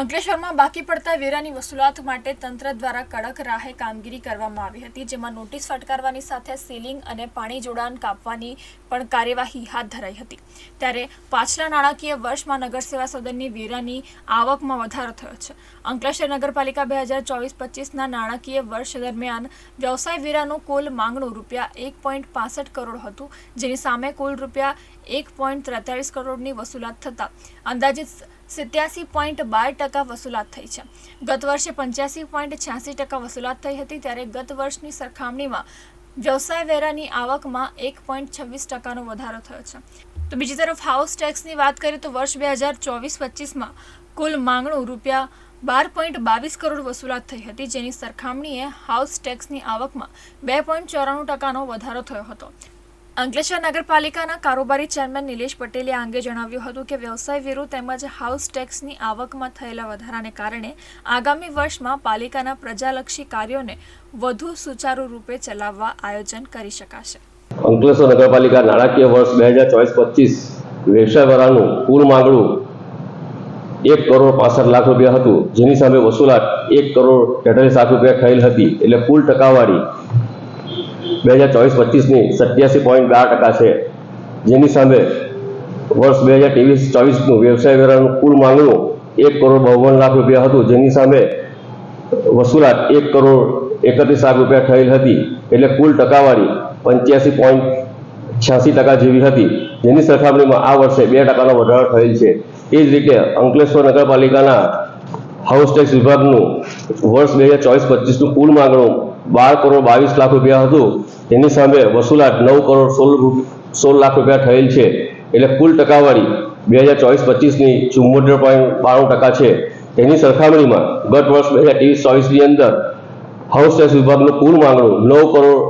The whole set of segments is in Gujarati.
અંકલેશ્વરમાં બાકી પડતા વેરાની વસૂલાત માટે તંત્ર દ્વારા કડક રાહે કામગીરી કરવામાં આવી હતી, જેમાં નોટિસ ફટકારવાની સાથે સીલિંગ અને પાણી જોડાણ કાપવાની પણ કાર્યવાહી હાથ ધરાઈ હતી. ત્યારે પાછલા નાણાકીય વર્ષમાં નગર સેવા સદનની વેરાની આવકમાં વધારો થયો છે. અંકલેશ્વર નગરપાલિકા બે હજાર ચોવીસ પચીસના નાણાકીય વર્ષ દરમિયાન વ્યવસાય વેરાનું કુલ માંગણું રૂપિયા એક પોઈન્ટ પાસઠ કરોડ હતું, જેની સામે કુલ રૂપિયા એક પોઈન્ટ ત્રેતાળીસ કરોડની વસૂલાત થતાં અંદાજિત સિત્યાસી પોઈન્ટ બાર ટકા વસૂલાત થઈ છે. ગત વર્ષે પંચ્યાસી પોઈન્ટ છ્યાસી ટકા વસૂલાત થઈ હતી ત્યારે ગત વર્ષની સરખામણીમાં વ્યવસાય વેરાની આવકમાં એક પોઈન્ટ છવ્વીસ ટકાનો વધારો થયો છે. તો બીજી તરફ હાઉસ ટેક્સની વાત કરીએ તો વર્ષ બે હજાર ચોવીસ પચીસમાં કુલ માંગણું રૂપિયા બાર પોઈન્ટ બાવીસ કરોડ વસૂલાત થઈ હતી, જેની સરખામણીએ હાઉસ ટેક્સની આવકમાં બે પોઈન્ટ ચોરાણું ટકાનો વધારો થયો હતો. અંકલેશ્વર નગરપાલિકાના કારોબારી ચેરમેન નિલેશ પટેલે આ અંગે જણાવ્યું હતું કે વ્યવસાય વેરો તેમજ હાઉસ ટેક્સની આવકમાં થયેલા વધારાને કારણે આગામી વર્ષમાં પાલિકાના પ્રજાલક્ષી કાર્યોને વધુ સુચારુ રૂપે ચલાવવા આયોજન કરી શકાશે. અંકલેશ્વર નગરપાલિકા નાણાકીય વર્ષ બે હજાર ચોવીસ પચીસ વ્યવસાય વેરાનું કુલ માંગણું એક કરોડ પાસઠ લાખ રૂપિયા હતું. જેની સામે વસૂલાત એક કરોડ તેતાલીસ લાખ રૂપિયા થયેલ હતી. એટલે કુલ ટકાવારી બે હજાર ચોવીસ પચીસની સત્યાસી પોઈન્ટ બાર ટકા છે. જેની સામે વર્ષ બે હજાર ત્રેવીસ, ચોવીસનું વ્યવસાય વેરાનું કુલ માંગણું એક કરોડ બાવન લાખ રૂપિયા હતું. જેની સામે વસૂલાત એક કરોડ એકત્રીસ લાખ રૂપિયા થયેલ હતી. એટલે કુલ ટકાવારી પંચ્યાસી પોઈન્ટ છ્યાસી ટકા જેવી હતી. જેની સરખામણીમાં આ વર્ષે બે ટકાનો વધારો થયેલ છે. એ જ રીતે અંકલેશ્વર નગરપાલિકાના હાઉસ ટેક્સ વિભાગનું વર્ષ બે હજાર ચોવીસ, પચીસનું કુલ માંગણું બાર કરોડ બાવીસ લાખ રૂપિયા હતું. તેની સામે વસૂલાત નવ કરોડ સોળ સોળ લાખ રૂપિયા થયેલ છે. એટલે કુલ ટકાવારી બે હજાર ચોવીસ પચીસની ચુમ્મોતેર પોઈન્ટ બાણું ટકા છે. તેની સરખામણીમાં ગત વર્ષ બે હજાર ત્રેવીસ ચોવીસની અંદર હાઉસ ટેક્સ વિભાગનું કુલ માંગણું નવ કરોડ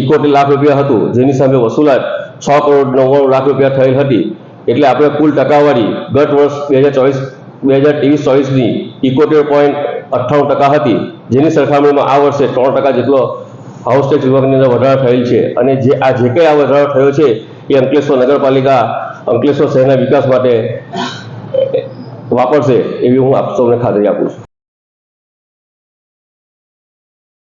ઇકોતેર લાખ રૂપિયા હતું. જેની સામે વસૂલાત છ કરોડ નવ્વાણું લાખ રૂપિયા થયેલ હતી. એટલે આપણે કુલ ટકાવારી ગત વર્ષ બે હજાર ચોવીસ, બે હજાર ત્રેવીસ ચોવીસની ઇકોતેર પોઈન્ટ અઠ્ઠાણું ટકા હતી. જેની સરખામણીમાં આ વર્ષે ત્રણ ટકા જેટલો હાઉસ ટેક્સ વિભાગની અંદર વધારો થયેલ છે. અને જે આ જે કંઈ આ વધારો થયો છે, એ અંકલેશ્વર નગરપાલિકા, અંકલેશ્વર શહેરના વિકાસ માટે વાપરશે એવી હું આપ સૌને ખાતરી આપું છું.